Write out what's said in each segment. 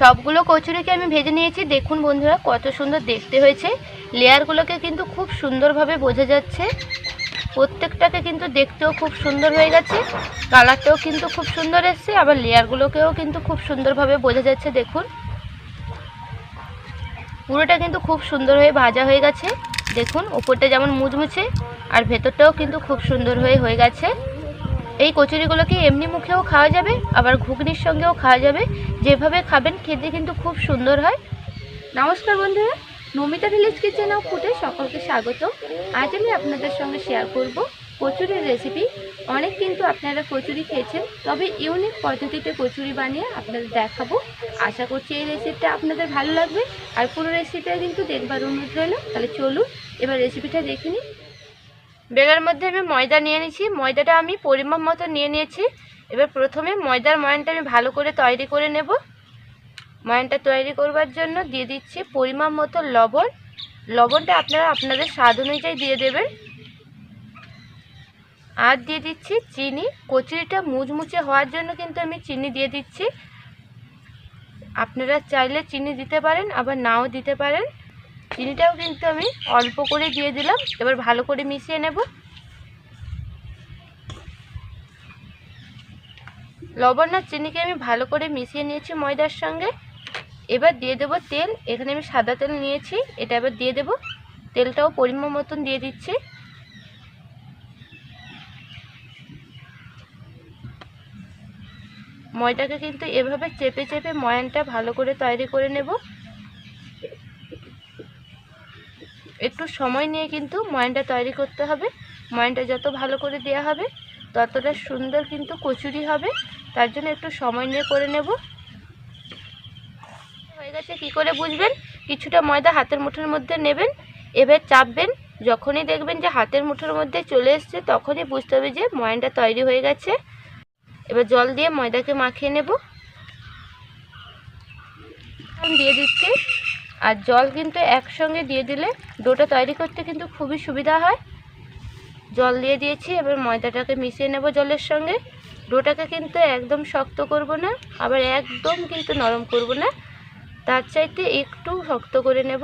সবগুলো কচুরিকে আমি ভেজে নিয়েছি। দেখুন বন্ধুরা, কত সুন্দর দেখতে হয়েছে। লেয়ারগুলোকে কিন্তু খুব সুন্দরভাবে বোঝা যাচ্ছে। প্রত্যেকটাকে কিন্তু দেখতেও খুব সুন্দর হয়ে গেছে। কালারটাও কিন্তু খুব সুন্দর এসছে। আবার লেয়ারগুলোকেও কিন্তু খুব সুন্দরভাবে বোঝা যাচ্ছে, দেখুন। পুরোটা কিন্তু খুব সুন্দর হয়ে ভাজা হয়ে গেছে। দেখুন উপরটা যেমন মুচমুচে, আর ভেতরটাও কিন্তু খুব সুন্দর হয়ে হয়ে গেছে। এই কচুরিগুলোকে এমনি মুখেও খাওয়া যাবে, আবার ঘুগনির সঙ্গেও খাওয়া যাবে। যেভাবে খাবেন, খেতে কিন্তু খুব সুন্দর হয়। নমস্কার বন্ধুরা, নমিতা ভিলেজ কিচেন অফ ফুডে সকলকে স্বাগত। আজ আমি আপনাদের সঙ্গে শেয়ার করব কচুরির রেসিপি অনেক কিন্তু আপনারা কচুরি খেয়েছেন, তবে ইউনিক পদ্ধতিতে কচুরি বানিয়ে আপনাদের দেখাবো। আশা করছি এই রেসিপিটা আপনাদের ভালো লাগবে। আর পুরো রেসিপিটা কিন্তু দেখবার অনুরোধ রইল। তাহলে চলুন, এবার রেসিপিটা দেখে নিই। বেলার মধ্যে আমি ময়দা নিয়ে নিয়েছি। ময়দাটা আমি পরিমাপ মতো নিয়ে নিয়েছি। এবার প্রথমে ময়দার ময়নটা আমি ভালো করে তৈরি করে নেব। ময়ানটা তৈরি করবার জন্য দিয়ে দিচ্ছি পরিমাপ মতো লবণ। লবণটা আপনারা আপনাদের স্বাদ অনুযায়ী দিয়ে দেবেন। আর দিয়ে দিচ্ছি চিনি। কচুরিটা মুচমুচে হওয়ার জন্য কিন্তু আমি চিনি দিয়ে দিচ্ছি। আপনারা চাইলে চিনি দিতে পারেন, আবার নাও দিতে পারেন। চিনিটাও কিন্তু আমি অল্প করে দিয়ে দিলাম, এবার ভালো করে মিশিয়ে নেব। লবণ আর চিনিকে আমি ভালো করে মিশিয়ে নিয়েছি ময়দার সঙ্গে। এবার দিয়ে দেব তেল, এখানে আমি সাদা তেল নিয়েছি, এটা এবার দিয়ে দেব। তেলটাও পরিমাণ মতন দিয়ে দিচ্ছি। ময়দাকে কিন্তু এভাবে চেপে চেপে ময়ানটা ভালো করে তৈরি করে নেব। একটু সময় নিয়ে কিন্তু ময়নটা তৈরি করতে হবে। ময়নটা যত ভালো করে দেওয়া হবে, ততটা সুন্দর কিন্তু কচুরি হবে। তার জন্য একটু সময় নিয়ে করে নেব। হয়ে গেছে, কী করে বুঝবেন? কিছুটা ময়দা হাতের মুঠোর মধ্যে নেবেন, এবার চাপবেন। যখনই দেখবেন যে হাতের মুঠোর মধ্যে চলে এসছে, তখনই বুঝতে হবে যে ময়নটা তৈরি হয়ে গেছে। এবার জল দিয়ে ময়দাকে মাখিয়ে নেব। দিয়ে দিচ্ছি। আর জল কিন্তু একসঙ্গে দিয়ে দিলে ডোটা তৈরি করতে কিন্তু খুবই সুবিধা হয়। জল দিয়ে দিয়েছি, এবার ময়দাটাকে মিশিয়ে নেব জলের সঙ্গে। ডোটাকে কিন্তু একদম শক্ত করব না, আবার একদম কিন্তু নরম করব না। তার চাইতে একটু শক্ত করে নেব।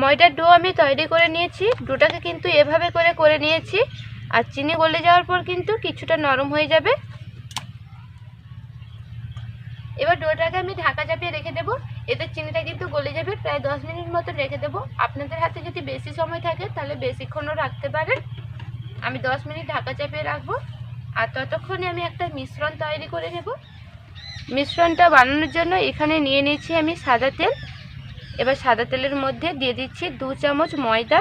ময়দার ডো আমি তৈরি করে নিয়েছি, ডোটাকে কিন্তু এভাবে করে করে নিয়েছি, আর চিনি গলে যাওয়ার পর কিন্তু কিছুটা নরম হয়ে যাবে। এবার ডোটাকে আমি ঢাকা চাপিয়ে রেখে দেবো। এতে চিনিটা কিন্তু গলে যাবে, প্রায় দশ মিনিট মতো রেখে দেবো। আপনাদের হাতে যদি বেশি সময় থাকে, তাহলে বেশিক্ষণও রাখতে পারেন। আমি দশ মিনিট ঢাকা চাপিয়ে রাখব। আর ততক্ষণে আমি একটা মিশ্রণ তৈরি করে নেব। মিশ্রণটা বানানোর জন্য এখানে নিয়ে নিয়েছি আমি সাদা তেল। এবার সাদা তেলের মধ্যে দিয়ে দিচ্ছি দু চামচ ময়দা।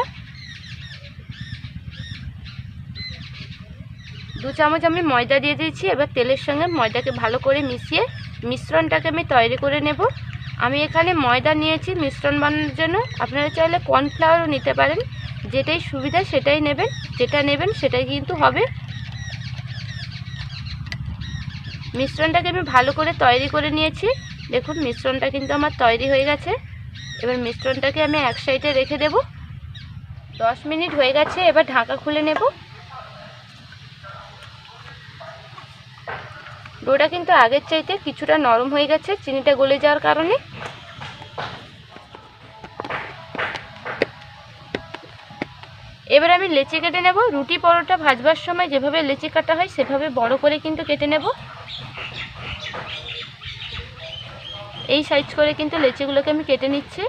দু চামচ আমি ময়দা দিয়ে দিয়েছি। এবার তেলের সঙ্গে ময়দাকে ভালো করে মিশিয়ে মিশ্রণটাকে আমি তৈরি করে নেব। আমি এখানে ময়দা নিয়েছি মিশ্রণ বানানোর জন্য। আপনারা চাইলে কর্নফ্লাওয়ারও নিতে পারেন। যেটাই সুবিধা সেটাই নেবেন। যেটা নেবেন সেটাই কিন্তু হবে। মিশ্রণটাকে আমি ভালো করে তৈরি করে নিয়েছি। দেখুন, মিশ্রণটা কিন্তু আমার তৈরি হয়ে গেছে। এবার মিশ্রণটাকে আমি এক সাইডে রেখে দেব। দশ মিনিট হয়ে গেছে, এবার ঢাকা খুলে নেব। ডোটা কিন্তু আগের চাইতে কিছুটা নরম হয়ে গেছে, চিনিটা গলে যাওয়ার কারণে। এবার আমি লেচি কেটে নেব। রুটি পরোটা ভাজবার সময় যেভাবে লেচি কাটা হয়, সেভাবে বড় করে কিন্তু কেটে নেব। এই সাইজ করে কিন্তু লেচিগুলোকে আমি কেটে নিচ্ছি।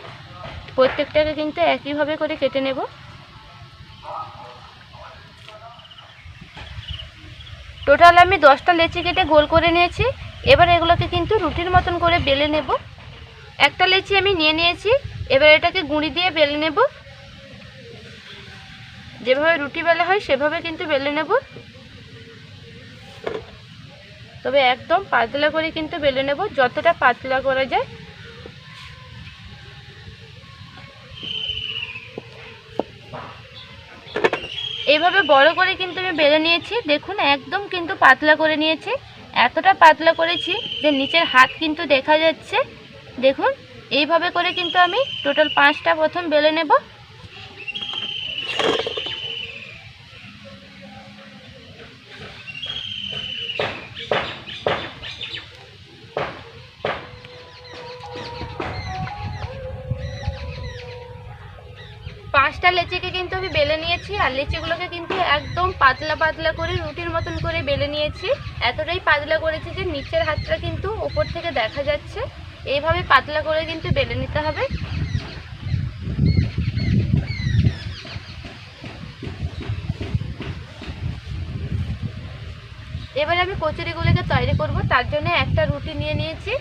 প্রত্যেকটাকে কিন্তু একইভাবে করে কেটে নেব। টোটাল আমি দশটা লেচি কেটে গোল করে নিয়েছি। এবার এগুলোকে কিন্তু রুটির মতন করে বেলে নেব। একটা লেচি আমি নিয়ে নিয়েছি, এবার এটাকে গুঁড়ি দিয়ে বেলে নেব। যেভাবে রুটি বেলা হয় সেভাবে কিন্তু বেলে নেব। তবে একদম পাতলা করে কিন্তু বেলে নেব, যতটা পাতলা করা যায়। এইভাবে বড় করে কিন্তু আমি বেলে নিয়েছি। দেখুন, একদম কিন্তু পাতলা করে নিয়েছি। এতটা পাতলা করেছি যে নিচের হাত কিন্তু দেখা যাচ্ছে। দেখুন, এইভাবে করে কিন্তু আমি টোটাল পাঁচটা প্রথম বেলে নেব। লেচিকে কিন্তু আমি বেলে নিয়েছি, আর লেচিগুলোকে কিন্তু একদম পাতলা পাতলা করে রুটির মতন করে বেলে নিয়েছি। এতটাই পাতলা করেছি যে নিচের হাতটা কিন্তু উপর থেকে দেখা যাচ্ছে। এইভাবে পাতলা করে কিন্তু বেলে নিতে হবে। এবারে আমি কচুরিগুলোকে তৈরি করব, তার জন্য একটা রুটি নিয়ে নিয়েছি।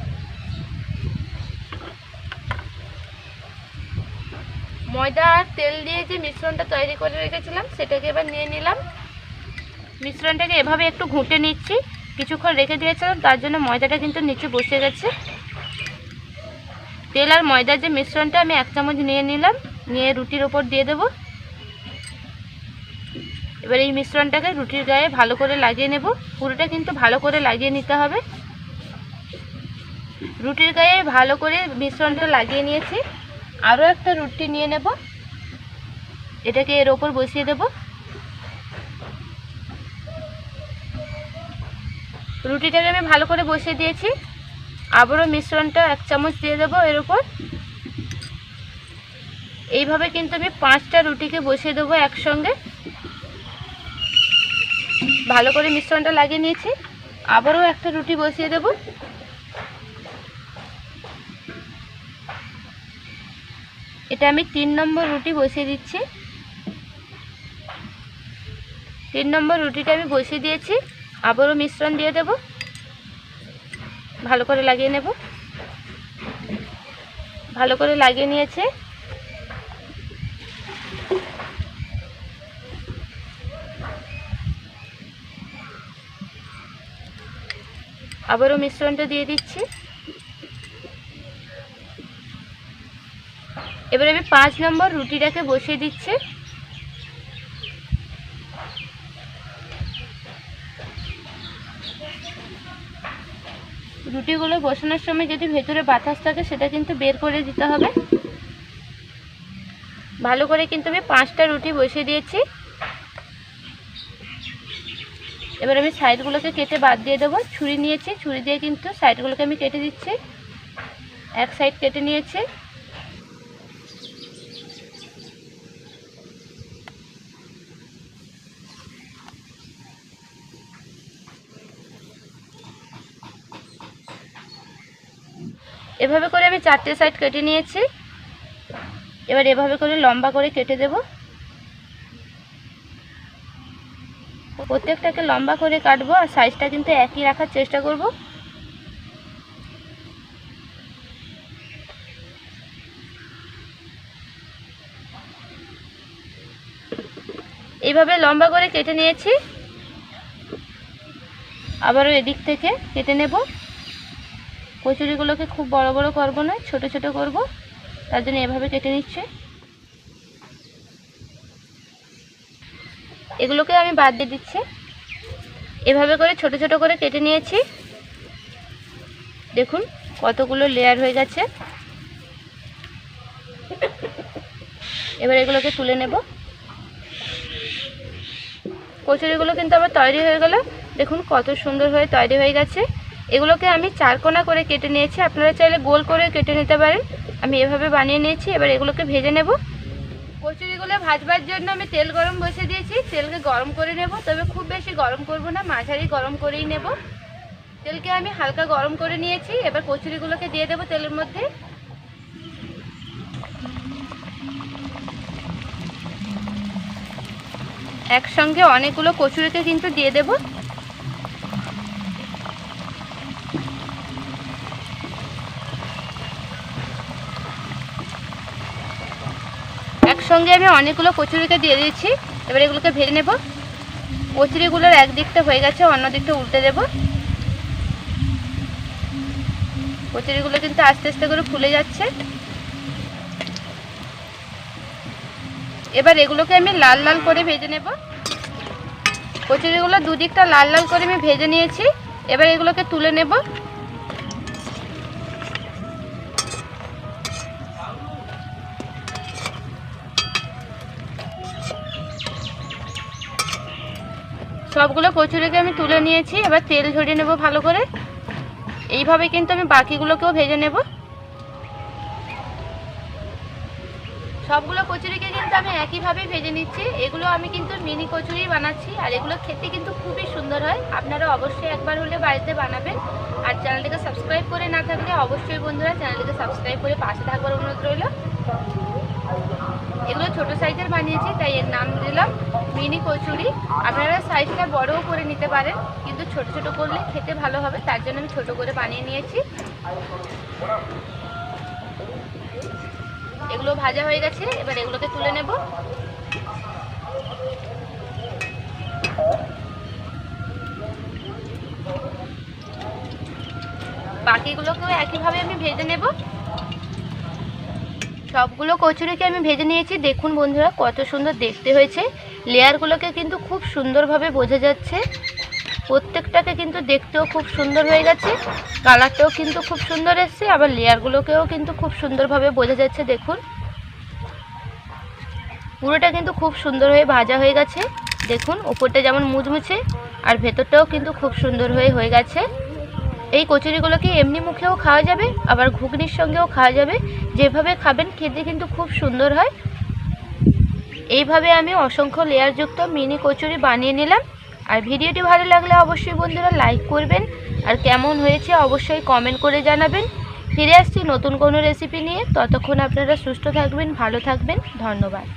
ময়দা আর তেল দিয়ে যে মিশ্রণটা তৈরি করে রেখেছিলাম, সেটাকে এবার নিয়ে নিলাম। মিশ্রণটাকে এভাবে একটু ঘুঁটে নিচ্ছি। কিছুক্ষণ রেখে দিয়েছিলাম, তার জন্য ময়দাটা কিন্তু নিচে বসে গেছে। তেল আর ময়দার যে মিশ্রণটা আমি এক চামচ নিয়ে নিলাম, নিয়ে রুটির ওপর দিয়ে দেবো। এবার এই মিশ্রণটাকে রুটির গায়ে ভালো করে লাগিয়ে নেব। পুরোটা কিন্তু ভালো করে লাগিয়ে নিতে হবে। রুটির গায়ে ভালো করে মিশ্রণটা লাগিয়ে নিয়েছি। আরও একটা রুটি নিয়ে নেব। এটাকে এর ওপর বসিয়ে দেব। রুটিটাকে আমি ভালো করে বসিয়ে দিয়েছি। আবারও মিশ্রণটা এক চামচ দিয়ে দেবো এর ওপর। এইভাবে কিন্তু আমি পাঁচটা রুটিকে বসিয়ে দেবো একসঙ্গে। ভালো করে মিশ্রণটা লাগিয়ে নিয়েছি। আবারও একটা রুটি বসিয়ে দেব। এটা আমি তিন নম্বর রুটি বসিয়ে দিচ্ছি। তিন নম্বর রুটিটা আমি বসিয়ে দিয়েছি। আবারও মিশ্রণ দিয়ে দেব। ভালো করে লাগিয়ে নেব। ভালো করে লাগিয়ে নিয়েছে। আবারও মিশ্রণটা দিয়ে দিচ্ছি। এবারে আমি পাঁচ নম্বর রুটিটাকে বসিয়ে দিচ্ছি। রুটিগুলো বসানোর সময় যদি ভেতরে বাতাস থাকে, সেটা কিন্তু বের করে দিতে হবে। ভালো করে কিন্তু আমি পাঁচটা রুটি বসিয়ে দিয়েছি। এবার আমি সাইডগুলোকে কেটে বাদ দিয়ে দেবো। ছুরি নিয়েছি, ছুরি দিয়ে কিন্তু সাইডগুলোকে আমি কেটে দিচ্ছি। এক সাইড কেটে নিয়েছি। এভাবে করে আমি চারটে সাইড কেটে নিয়েছি। এবার এভাবে করে লম্বা করে কেটে দেবো। প্রত্যেকটাকে লম্বা করে কাটবো আর সাইজটা কিন্তু একই রাখার চেষ্টা করব। এইভাবে লম্বা করে কেটে নিয়েছি। আবারও এদিক থেকে কেটে নেব। কচুরিগুলোকে খুব বড় বড় করব না ছোট ছোট করব। তার জন্য এভাবে কেটে নিচ্ছে। এগুলোকে আমি বাদ দিয়ে দিচ্ছি। এভাবে করে ছোট ছোট করে কেটে নিয়েছি। দেখুন, কতগুলো লেয়ার হয়ে গেছে। এবার এগুলোকে তুলে নেব। কচুরিগুলো কিন্তু আমার তৈরি হয়ে গেল। দেখুন, কত সুন্দর হয়ে তৈরি হয়ে গেছে। এগুলোকে আমি চারকোনা করে কেটে নিয়েছি। আপনারা চাইলে গোল করে কেটে নিতে পারেন। আমি এভাবে বানিয়ে নিয়েছি। এবার এগুলোকে ভেজে নেব। কচুরিগুলো ভাজবার জন্য আমি তেল গরম বসে দিয়েছি। তেলকে গরম করে নেব। তবে খুব বেশি গরম করব না। মাঝারি গরম করেই নেব। তেলকে আমি হালকা গরম করে নিয়েছি। এবার কচুরিগুলোকে দিয়ে দেবো তেলের মধ্যে। একসঙ্গে অনেকগুলো কচুরিকে কিন্তু দিয়ে দেব। একসঙ্গে আমি অনেকগুলো কচুরিকে দিয়ে দিয়েছি। এবার এগুলোকে ভেজে নেব। কচুরিগুলোর একদিকটা হয়ে গেছে অন্য দিকটা উল্টে দেব। কচুরিগুলো কিন্তু আস্তে আস্তে করে ফুলে যাচ্ছে। এবার এগুলোকে আমি লাল লাল করে ভেজে নেব। কচুরিগুলো দুদিকটা লাল লাল করে আমি ভেজে নিয়েছি। এবার এগুলোকে তুলে নেব। সবগুলো কচুরিকে আমি তুলে নিয়েছি। এবার তেল ঝরিয়ে নেব ভালো করে। এইভাবে কিন্তু আমি বাকিগুলোকেও ভেজে নেব। সবগুলো কচুরিকে কিন্তু আমি একইভাবেই ভেজে নিচ্ছি। এগুলো আমি কিন্তু মিনি কচুরি বানাচ্ছি আর এগুলো খেতে কিন্তু খুবই সুন্দর হয়। আপনারা অবশ্যই একবার হলে বাড়িতে বানাবেন। আর চ্যানেলটিকে সাবস্ক্রাইব করে না থাকলে অবশ্যই বন্ধুরা চ্যানেলটিকে সাবস্ক্রাইব করে পাশে থাকবার অনুরোধ রইল। এগুলো ছোট সাইজের বানিয়েছি, তাই এর নাম দিলাম মিনি কচুরি। আপনারা সাইজটা বড়ও করে নিতে পারেন, কিন্তু ছোট ছোট করলে খেতে ভালো হবে, তার জন্য আমি ছোট করে বানিয়ে নিয়েছি। এগুলো ভাজা হয়ে গেছে, এবার এগুলোকে তুলে নেব। বাকিগুলোকেও একইভাবে আমি ভেজে নেব। সবগুলো কচুরিকে আমি ভেজে নিয়েছি। দেখুন বন্ধুরা, কত সুন্দর দেখতে হয়েছে। লেয়ারগুলোকে কিন্তু খুব সুন্দরভাবে বোঝা যাচ্ছে। প্রত্যেকটাকে কিন্তু দেখতেও খুব সুন্দর হয়ে গেছে। কালারটাও কিন্তু খুব সুন্দর এসছে, আবার লেয়ারগুলোকেও কিন্তু খুব সুন্দরভাবে বোঝা যাচ্ছে, দেখুন। পুরোটা কিন্তু খুব সুন্দর হয়ে ভাজা হয়ে গেছে। দেখুন উপরটা যেমন মুচমুচে, আর ভেতরটাও কিন্তু খুব সুন্দর হয়ে হয়ে গেছে। এই কচুরিগুলোকে এমনি মুখেও খাওয়া যাবে? আবার ঘুগনির সঙ্গেও খাওয়া যাবে? যেভাবে খাবেন, খেতে কিন্তু খুব সুন্দর হয়। এইভাবে আমি অসংখ্য লেয়ারযুক্ত মিনি কচুরি বানিয়ে নিলাম। আর ভিডিওটি ভালো লাগলে অবশ্যই বন্ধুরা লাইক করবেন। আর কেমন হয়েছে অবশ্যই কমেন্ট করে জানাবেন। ফিরে আসছি নতুন কোনো রেসিপি নিয়ে। ততক্ষণ আপনারা সুস্থ থাকবেন, ভালো থাকবেন। ধন্যবাদ।